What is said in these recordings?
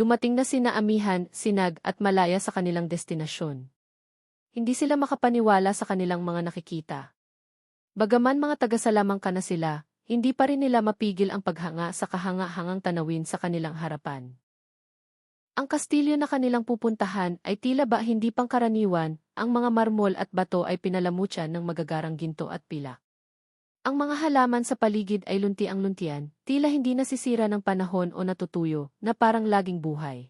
dumating na sina Amihan, Sinag at Malaya sa kanilang destinasyon. Hindi sila makapaniwala sa kanilang mga nakikita. Bagaman mga tagasalamang ka na sila, hindi pa rin nila mapigil ang paghanga sa kahanga-hangang tanawin sa kanilang harapan. Ang kastilyo na kanilang pupuntahan ay tila ba hindi pangkaraniwan, ang mga marmol at bato ay pinalamutyan ng magagarang ginto at pilak. Ang mga halaman sa paligid ay lunti ang luntian, tila hindi nasisira ng panahon o natutuyo, na parang laging buhay.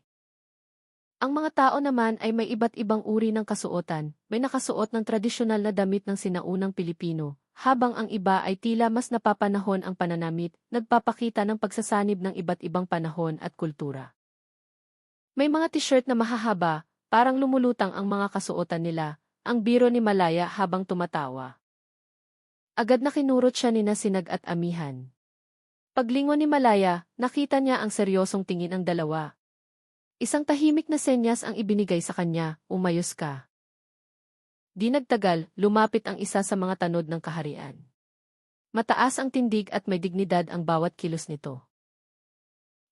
Ang mga tao naman ay may iba't ibang uri ng kasuotan, may nakasuot ng tradisyonal na damit ng sinaunang Pilipino, habang ang iba ay tila mas napapanahon ang pananamit, nagpapakita ng pagsasanib ng iba't ibang panahon at kultura. May mga t-shirt na mahahaba, parang lumulutang ang mga kasuotan nila, ang biro ni Malaya habang tumatawa. Agad na kinurot siya ni Nasinag at Amihan. Paglingon ni Malaya, nakita niya ang seryosong tingin ng dalawa. Isang tahimik na senyas ang ibinigay sa kanya, umayos ka. Di nagtagal, lumapit ang isa sa mga tanod ng kaharian. Mataas ang tindig at may dignidad ang bawat kilos nito.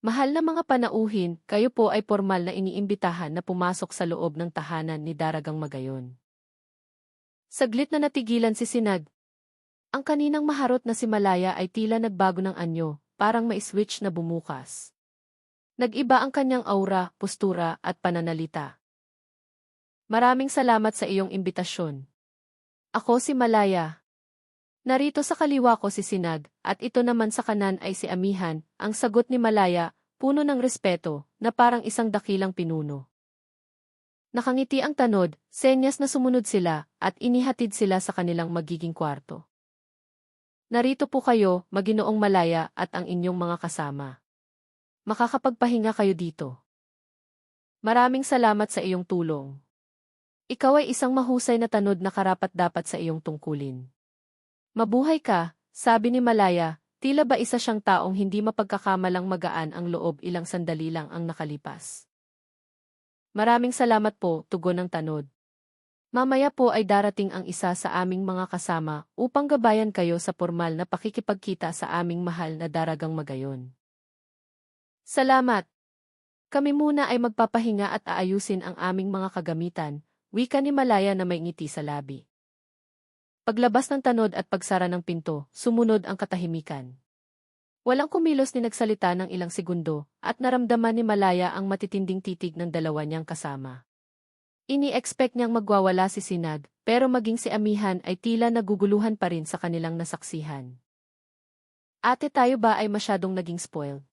Mahal na mga panauhin, kayo po ay formal na iniimbitahan na pumasok sa loob ng tahanan ni Daragang Magayon. Saglit na natigilan si Sinag, ang kaninang maharot na si Malaya ay tila nagbago ng anyo, parang may switch na bumukas. Nag-iba ang kanyang aura, postura, at pananalita. Maraming salamat sa iyong imbitasyon. Ako si Malaya. Narito sa kaliwa ko si Sinag, at ito naman sa kanan ay si Amihan, ang sagot ni Malaya, puno ng respeto, na parang isang dakilang pinuno. Nakangiti ang tanod, senyas na sumunod sila, at inihatid sila sa kanilang magiging kwarto. Narito po kayo, maginoong malaya at ang inyong mga kasama. Makakapagpahinga kayo dito. Maraming salamat sa iyong tulong. Ikaw ay isang mahusay na tanod na karapat-dapat sa iyong tungkulin. Mabuhay ka, sabi ni Malaya, tila ba isa siyang taong hindi mapagkakamalang magaan ang loob ilang sandali lang ang nakalipas. Maraming salamat po, tugon ng tanod. Mamaya po ay darating ang isa sa aming mga kasama upang gabayan kayo sa formal na pakikipagkita sa aming mahal na daragang magayon. Salamat! Kami muna ay magpapahinga at aayusin ang aming mga kagamitan, wika ni Malaya na may ngiti sa labi. Paglabas ng tanod at pagsara ng pinto, sumunod ang katahimikan. Walang kumilos ni nagsalita ng ilang segundo, at naramdaman ni Malaya ang matitinding titig ng dalawa niyang kasama. Ini-expect niyang magwawala si Sinag, pero maging si Amihan ay tila naguguluhan pa rin sa kanilang nasaksihan. Ate tayo ba ay masyadong naging spoiled?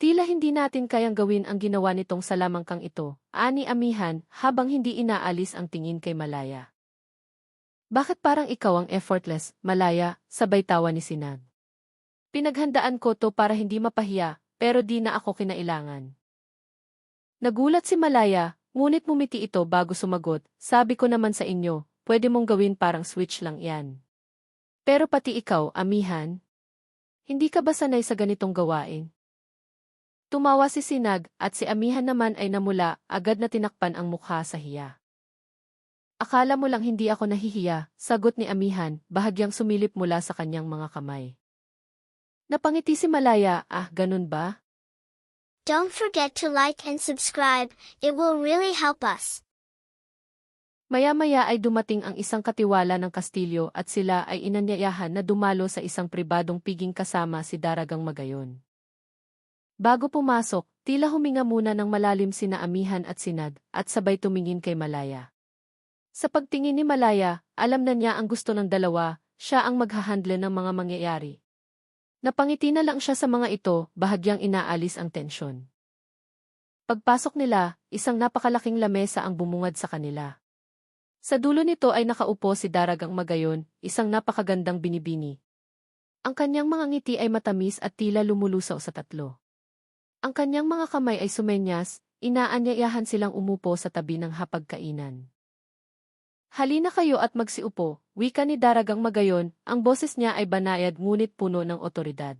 Tila hindi natin kayang gawin ang ginawa nitong salamangkang ito, ani Amihan, habang hindi inaalis ang tingin kay Malaya. Bakit parang ikaw ang effortless, Malaya, sabay tawa ni Sinag. Pinaghandaan ko to para hindi mapahiya, pero di na ako kinailangan. Nagulat si Malaya, Ngunit mumiti ito bago sumagot, sabi ko naman sa inyo, pwede mong gawin parang switch lang yan. Pero pati ikaw, amihan, hindi ka ba sanay sa ganitong gawain? Tumawa si Sinag at si amihan naman ay namula, agad na tinakpan ang mukha sa hiya. Akala mo lang hindi ako nahihiya, sagot ni amihan, bahagyang sumilip mula sa kanyang mga kamay. Napangiti si Malaya, ah, ganun ba? Don't forget to like and subscribe, it will really help us. Maya-maya ay dumating ang isang katiwala ng Kastilyo at sila ay inanyayahan na dumalo sa isang pribadong piging kasama si Daragang Magayon. Bago pumasok, tila huminga muna ng malalim sina Amihan at Sinad at sabay tumingin kay Malaya. Sa pagtingin ni Malaya, alam na niya ang gusto ng dalawa, siya ang maghahandle ng mga mangyayari. Napangiti na lang siya sa mga ito, bahagyang inaalis ang tensyon. Pagpasok nila, isang napakalaking lamesa ang bumungad sa kanila. Sa dulo nito ay nakaupo si Daragang Magayon, isang napakagandang binibini. Ang kanyang mga ngiti ay matamis at tila lumulusaw sa tatlo. Ang kanyang mga kamay ay sumenyas, inaanyayahan silang umupo sa tabi ng hapagkainan. Halina kayo at magsiupo, wika ni Daragang Magayon, ang boses niya ay banayad ngunit puno ng otoridad.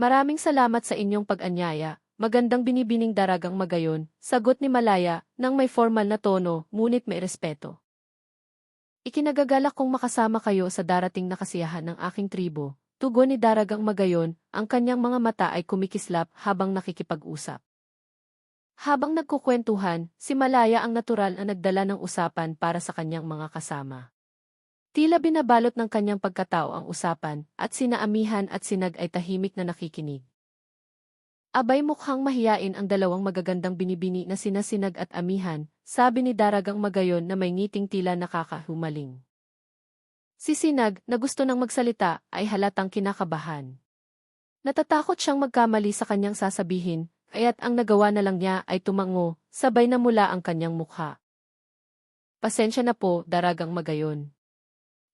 Maraming salamat sa inyong pag-anyaya, magandang binibining Daragang Magayon, sagot ni Malaya, nang may formal na tono, ngunit may respeto. Ikinagagalak kong makasama kayo sa darating na kasiyahan ng aking tribo, tugon ni Daragang Magayon, ang kanyang mga mata ay kumikislap habang nakikipag-usap. Habang nagkukwentuhan, si Malaya ang natural na nagdala ng usapan para sa kanyang mga kasama. Tila binabalot ng kanyang pagkatao ang usapan, at sina Amihan at Sinag ay tahimik na nakikinig. Abay mukhang mahiyain ang dalawang magagandang binibini na sina Sinag at Amihan, sabi ni Daragang Magayon na may ngiting tila nakakahumaling. Si Sinag, na gusto nang magsalita, ay halatang kinakabahan. Natatakot siyang magkamali sa kanyang sasabihin, kaya't ang nagawa na lang niya ay tumango, sabay na mula ang kanyang mukha. Pasensya na po, Daragang Magayon.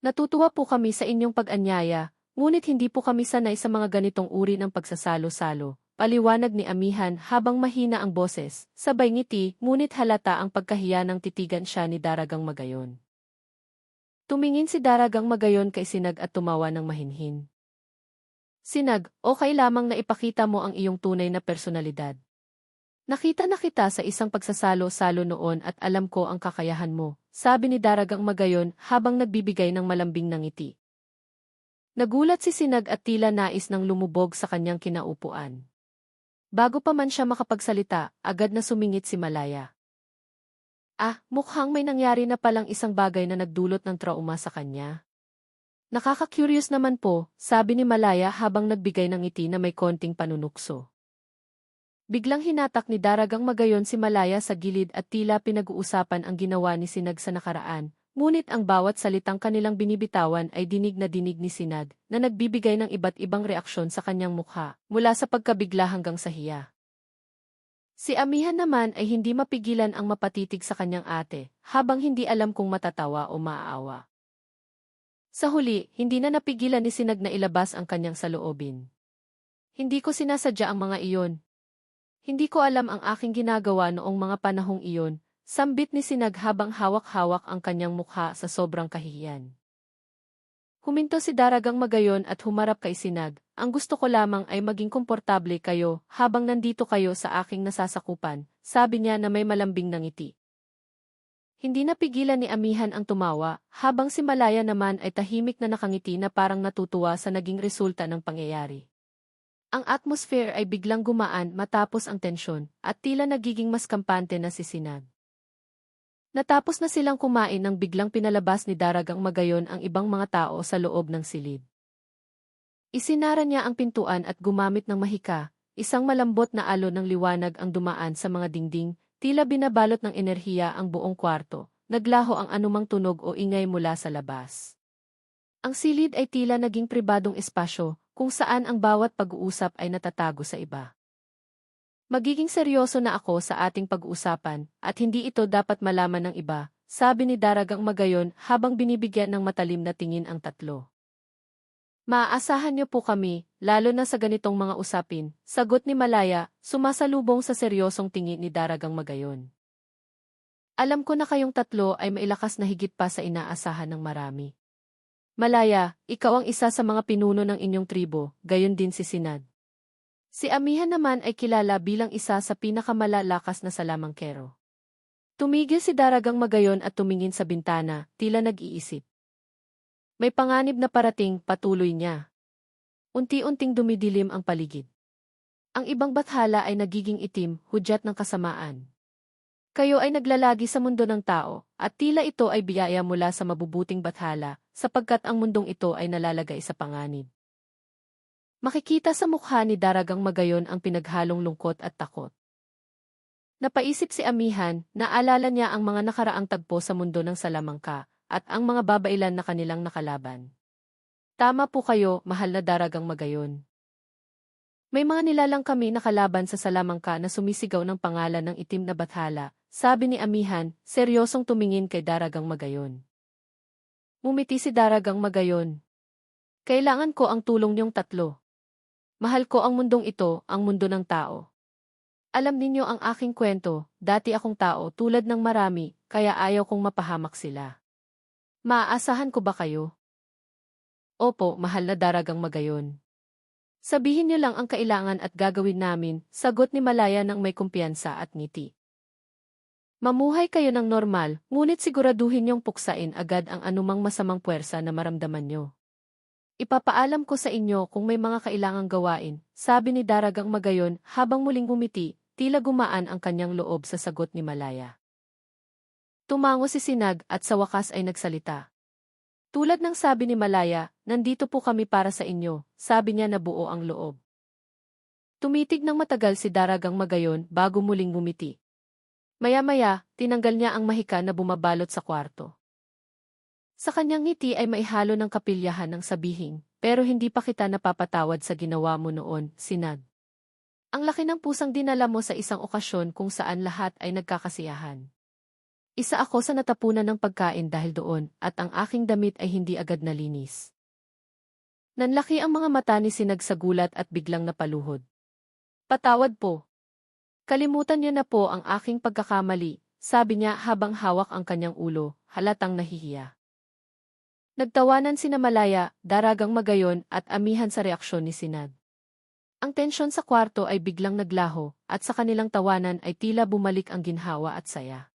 Natutuwa po kami sa inyong pag-anyaya, ngunit hindi po kami sanay sa mga ganitong uri ng pagsasalo-salo. Paliwanag ni Amihan habang mahina ang boses, sabay ngiti, ngunit halata ang pagkahiya ng titigan siya ni Daragang Magayon. Tumingin si Daragang Magayon kay Sinag at tumawa ng mahinhin. Sinag, okay lamang na ipakita mo ang iyong tunay na personalidad. Nakita na kita sa isang pagsasalo-salo noon at alam ko ang kakayahan mo, sabi ni Daragang Magayon habang nagbibigay ng malambing ng ngiti. Nagulat si Sinag at tila nais ng lumubog sa kanyang kinaupuan. Bago pa man siya makapagsalita, agad na sumingit si Malaya. Ah, mukhang may nangyari na palang isang bagay na nagdulot ng trauma sa kanya. Nakaka-curious naman po, sabi ni Malaya habang nagbigay ng ngiti na may konting panunukso. Biglang hinatak ni Daragang Magayon si Malaya sa gilid at tila pinag-uusapan ang ginawa ni Sinag sa nakaraan, ngunit ang bawat salitang kanilang binibitawan ay dinig na dinig ni Sinag, na nagbibigay ng iba't ibang reaksyon sa kanyang mukha, mula sa pagkabigla hanggang sa hiya. Si Amihan naman ay hindi mapigilan ang mapatitig sa kanyang ate, habang hindi alam kung matatawa o maaawa. Sa huli, hindi na napigilan ni Sinag na ilabas ang kanyang saloobin. Hindi ko sinasadya ang mga iyon, hindi ko alam ang aking ginagawa noong mga panahong iyon, sambit ni Sinag habang hawak-hawak ang kanyang mukha sa sobrang kahihiyan. Huminto si Daragang Magayon at humarap kay Sinag, ang gusto ko lamang ay maging komportable kayo habang nandito kayo sa aking nasasakupan, sabi niya na may malambing ng ngiti. Hindi napigilan ni Amihan ang tumawa, habang si Malaya naman ay tahimik na nakangiti na parang natutuwa sa naging resulta ng pangyayari. Ang atmosphere ay biglang gumaan matapos ang tensyon, at tila nagiging mas kampante na si Sinag. Natapos na silang kumain nang biglang pinalabas ni Daragang Magayon ang ibang mga tao sa loob ng silid. Isinara niya ang pintuan at gumamit ng mahika, isang malambot na alo ng liwanag ang dumaan sa mga dingding, tila binabalot ng enerhiya ang buong kwarto, naglaho ang anumang tunog o ingay mula sa labas. Ang silid ay tila naging pribadong espasyo, kung saan ang bawat pag-uusap ay natatago sa iba. Magiging seryoso na ako sa ating pag-uusapan, at hindi ito dapat malaman ng iba, sabi ni Daragang Magayon habang binibigyan ng matalim na tingin ang tatlo. Maaasahan niyo po kami, lalo na sa ganitong mga usapin, sagot ni Malaya, sumasalubong sa seryosong tingin ni Daragang Magayon. Alam ko na kayong tatlo ay mailakas na higit pa sa inaasahan ng marami. Malaya, ikaw ang isa sa mga pinuno ng inyong tribo, gayon din si Sinad. Si Amihan naman ay kilala bilang isa sa pinakamalalakas na salamangkero. Tumigil si Daragang Magayon at tumingin sa bintana, tila nag-iisip. May panganib na parating, patuloy niya. Unti-unting dumidilim ang paligid. Ang ibang bathala ay nagiging itim, hudyat ng kasamaan. Kayo ay naglalagi sa mundo ng tao, at tila ito ay biyaya mula sa mabubuting bathala, sapagkat ang mundong ito ay nalalagay sa panganib. Makikita sa mukha ni Daragang Magayon ang pinaghalong lungkot at takot. Napaisip si Amihan, naalala niya ang mga nakaraang tagpo sa mundo ng Salamangka, at ang mga babailan na kanilang nakalaban. Tama po kayo, mahal na Daragang Magayon. May mga nilalang kami nakalaban sa Salamangka na sumisigaw ng pangalan ng itim na bathala, sabi ni Amihan, seryosong tumingin kay Daragang Magayon. Mumiti si Daragang Magayon. Kailangan ko ang tulong niyong tatlo. Mahal ko ang mundong ito, ang mundo ng tao. Alam ninyo ang aking kwento, dati akong tao tulad ng marami, kaya ayaw kong mapahamak sila. Maaasahan ko ba kayo? Opo, mahal na Daragang Magayon. Sabihin niyo lang ang kailangan at gagawin namin, sagot ni Malaya ng may kumpiyansa at ngiti. Mamuhay kayo ng normal, ngunit siguraduhin niyong puksain agad ang anumang masamang puwersa na maramdaman niyo. Ipapaalam ko sa inyo kung may mga kailangang gawain, sabi ni Daragang Magayon habang muling umiti, tila gumaan ang kanyang loob sa sagot ni Malaya. Tumango si Sinag at sa wakas ay nagsalita. Tulad ng sabi ni Malaya, nandito po kami para sa inyo, sabi niya na buo ang loob. Tumitig ng matagal si Daragang Magayon bago muling bumiti. Maya-maya, tinanggal niya ang mahika na bumabalot sa kwarto. Sa kanyang ngiti ay maihalo ng kapilyahan ng sabihing, pero hindi pa kita napapatawad sa ginawa mo noon, Sinag. Ang laki ng pusang dinala mo sa isang okasyon kung saan lahat ay nagkakasiyahan. Isa ako sa natapunan ng pagkain dahil doon at ang aking damit ay hindi agad nalinis. Nanlaki ang mga mata ni Sinag sa gulat at biglang napaluhod. Patawad po. Kalimutan niya na po ang aking pagkakamali, sabi niya habang hawak ang kanyang ulo, halatang nahihiya. Nagtawanan si Malaya, daragang magayon at amihan sa reaksyon ni Sinag. Ang tensyon sa kwarto ay biglang naglaho at sa kanilang tawanan ay tila bumalik ang ginhawa at saya.